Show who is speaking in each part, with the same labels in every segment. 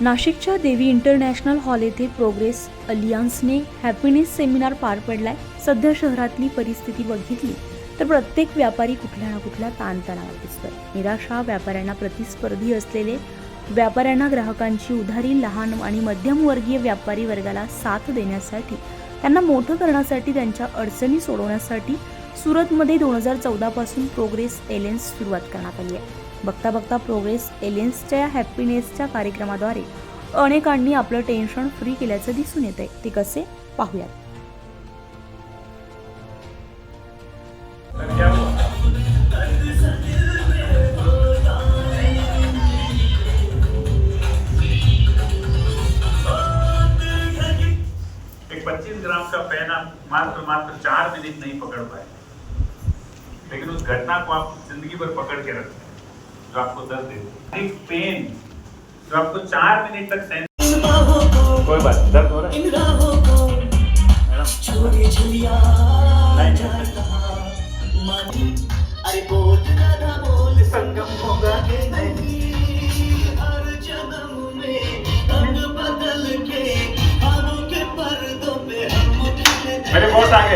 Speaker 1: नाशिकच्या Devi international hall येथे progress अलियान्सने हॅपीनेस सेमिनार पार पडलाय. सध्या शहरातली परिस्थिती बघितली तर प्रत्येक व्यापारी कुठल्या ना कुठल्या ताणतणावात दिसतोय. निराशा व्यापाऱ्यांना प्रतिस्पर्धी असलेले व्यापाऱ्यांना ग्राहकांची उधारी लहान आणि मध्यमवर्गीय व्यापारी वर्गाला साथ देण्यासाठी त्यांना मोठं करण्यासाठी त्यांच्या अडचणी सोडवण्यासाठी सुरतमध्ये दोन हजार चौदापासून प्रोग्रेस एलेन्स सुरुवात करण्यात आली आहे. बघता बघता प्रोग्रेस एलियन्सच्या या हॅपीनेसच्या कार्यक्रमाद्वारे अनेकांनी आपलं टेन्शन फ्री केल्याचं दिसून येत आहे ते कसे? पाहूयात.
Speaker 2: तर क्या हुआ एक 25 ग्राम का पेन आप मात्र मात्र चार मिनट नहीं पकड़ पाए। लेकिन उस घटना को आप जिंदगी भर पकड़ के रखते हैं। जो आपको दर्द देती एक पेन जो आपको चार मिनट तक सहन कोई बात दर्द हो रहा है।
Speaker 3: अरे बोल राधा बोल संगम होगा कि नहीं? हर जन्म में रंग बदल के खानों के पर्दों पे हम खिले
Speaker 2: मेरे बॉस आ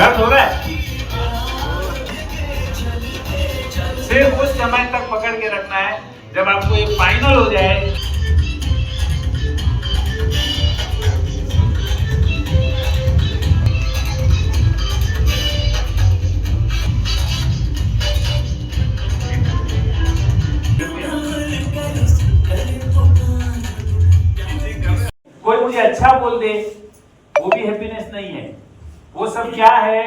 Speaker 2: दर्द हो रहा है? सिर्फ़ उस समय तक पकड़ के रखना है, जब आपको ये फाइनल हो जाए। कोई मुझे अच्छा बोल दे, वो भी हैप्पीनेस नहीं है। वो सब क्या है?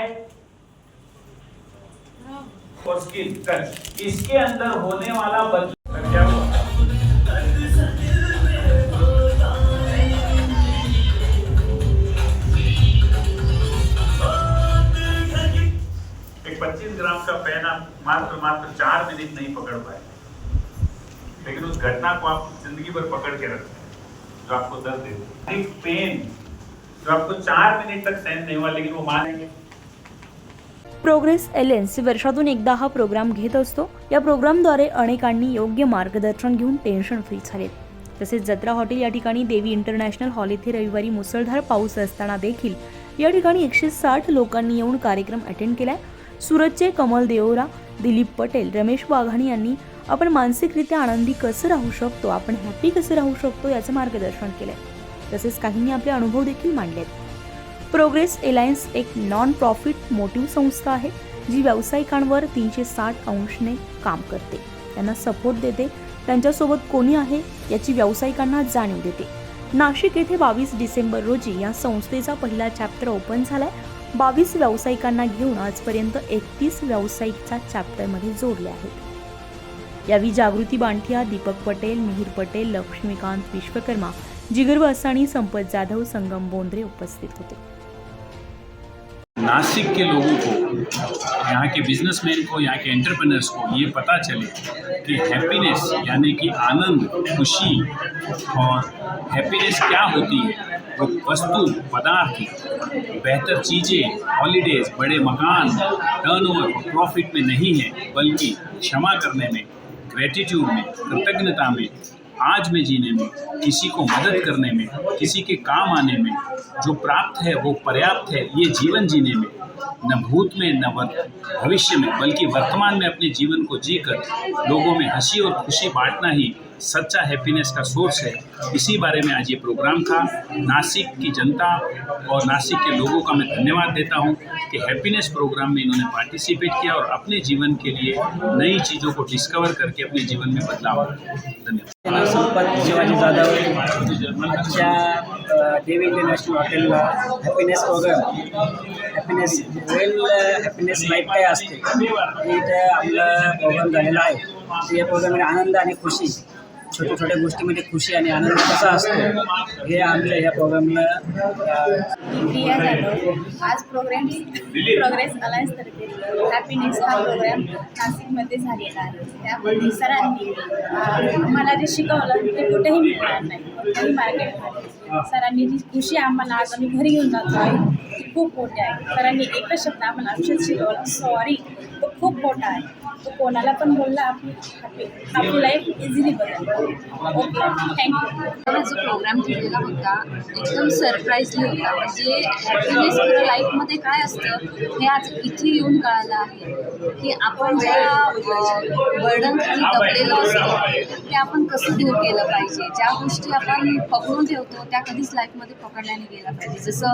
Speaker 2: और स्किल टच इसके अंदर होने वाला बदलाव क्या हुआ एक 25 ग्राम का पेन आप मात्र मात्र चार मिनट नहीं पकड़ पाए। लेकिन उस घटना को आप ज़िंदगी भर पकड़ के रखते हैं, जो आपको दर्द देती पेन जो आपको चार मिनट तक सहन नहीं हुआ लेकिन वो मानेंगे।
Speaker 1: प्रोग्रेस एलेन्स वर्षातून एकदा हा प्रोग्राम घेत असतो. या प्रोग्रामद्वारे अनेकांनी योग्य मार्गदर्शन घेऊन टेन्शन फ्री झालेत. तसेच जत्रा हॉटेल या ठिकाणी देवी इंटरनॅशनल हॉल येथे रविवारी मुसळधार पाऊस असताना देखील या ठिकाणी एकशे साठ लोकांनी येऊन कार्यक्रम अटेंड केलाय. सुरतचे कमल देओरा दिलीप पटेल रमेश वाघाणी यांनी आपण मानसिकरित्या आनंदी कसं राहू शकतो आपण हॅपी कसं राहू शकतो याचं मार्गदर्शन केलं आहे तसेच काहींनी आपले अनुभव देखील मांडलेत. प्रोग्रेस एलायन्स एक नॉन प्रॉफिट मोटिव्ह संस्था आहे जी व्यावसायिकांवर तीनशे साठ अंशने काम करते. त्यांना सपोर्ट देते. त्यांच्यासोबत कोणी आहे याची व्यावसायिकांना जाणीव देते. नाशिक येथे बावीस डिसेंबर रोजी या संस्थेचा पहिला चॅप्टर ओपन झालाय. बावीस व्यावसायिकांना घेऊन आजपर्यंत एकतीस व्यावसायिकच्या चॅप्टरमध्ये जोडले आहेत. यावेळी जागृती बांठिया, दीपक पटेल, मिहिर पटेल, लक्ष्मीकांत विश्वकर्मा, जिगर वसाणी, संपत जाधव, संगम बोंद्रे उपस्थित होते.
Speaker 4: नासिक के लोगों को, यहाँ के बिजनेसमैन को, यहाँ के एंटरप्रेनर्स को ये पता चले कि हैप्पीनेस यानी कि आनंद, खुशी और हैप्पीनेस क्या होती है? वो वस्तु, पदार्थ, बेहतर चीज़ें हॉलीडेज बड़े मकान टर्नओवर और प्रॉफिट में नहीं है, बल्कि क्षमा करने में ग्रेटिट्यूड में कृतज्ञता में, आज में जीने में, किसी को मदद करने में, किसी के काम आने में, जो प्राप्त है, वो पर्याप्त है, ये जीवन जीने में, न भूत में, न भविष्य में, बल्कि वर्तमान में अपने जीवन को जीकर, लोगों में हँसी और खुशी बांटना ही सच्चा हैप्पीनेस का सोर्स है। इसी बारे में आज ये प्रोग्राम था। नासिक की जनता और नासिक के लोगों का मैं धन्यवाद देता हूँ कि हैप्पीनेस प्रोग्राम में इन्होंने पार्टिसिपेट किया और अपने जीवन के लिए नई चीज़ों को डिस्कवर करके अपने जीवन में बदलाव किया धन्यवाद।
Speaker 5: संपत शिवाजी जाधव आजच्या अ, देवी इंटरनॅशनल हॉटेलला program happiness well happiness life काय असते हे इथं आपलं प्रोग्राम झालेला आहे। तर या प्रोग्राममध्ये आनंद आणि खुशी। छोट्या छोट्या गोष्टीमध्ये खुशी आणि आनंद कसा असतो हे
Speaker 6: आज प्रोग्राम प्रोग्रेस अलायन्सतर्फे हॅपीनेस हा प्रोग्राम नाशिकमध्ये झालेला आहे. त्यामध्ये अं, सरांनी जी खुशी आम्हाला आज आम्ही घरी घेऊन जातो आहे ती खूप मोठी आहे. शब्द आम्हाला आयुष्यात शिकवला सॉरी खूप मोठा आहे. तो कोणाला पण बोलला आपली आपली आपली लाईफ इझिली बदल ओके थँक्यू
Speaker 7: जो प्रोग्राम केलेला होता एकदम सरप्राईजली होता. म्हणजे हॅपीनेस लाईफमध्ये काय असतं हे आज इथे येऊन कळालं आहे. की आपण ज्या बर्डन खाली दबलेलं असतं ते आपण कसं दूर केलं पाहिजे? ज्या गोष्टी आपण पकडून ठेवतो त्या कधीच लाईफमध्ये पकडल्याने गेल्या पाहिजे. जसं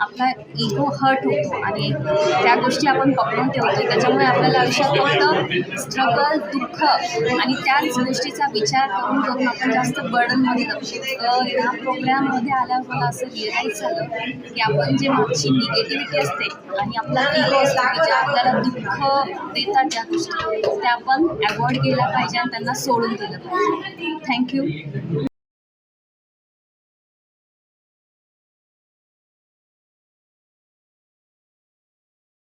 Speaker 7: आपला इगो हर्ट होतो आणि त्या गोष्टी आपण पकडून ठेवतो त्याच्यामुळे आपल्याला आयुष्यात फक्त स्ट्रगल दुःख आणि त्याच गोष्टीचा विचार करून करून आपण जास्त बर्डनमध्ये जाऊ तर ह्या प्रोग्राममध्ये आल्यावर मला असं रिअलाईज झालं की आपण जे मागची निगेटिव्हिटी असते आणि आपला इगो असतो की ज्या आपल्याला दुःख देतात ज्या गोष्टी त्या आपण अवॉइड केल्या पाहिजे आणि त्यांना सोडून दिलं पाहिजे. थँक्यू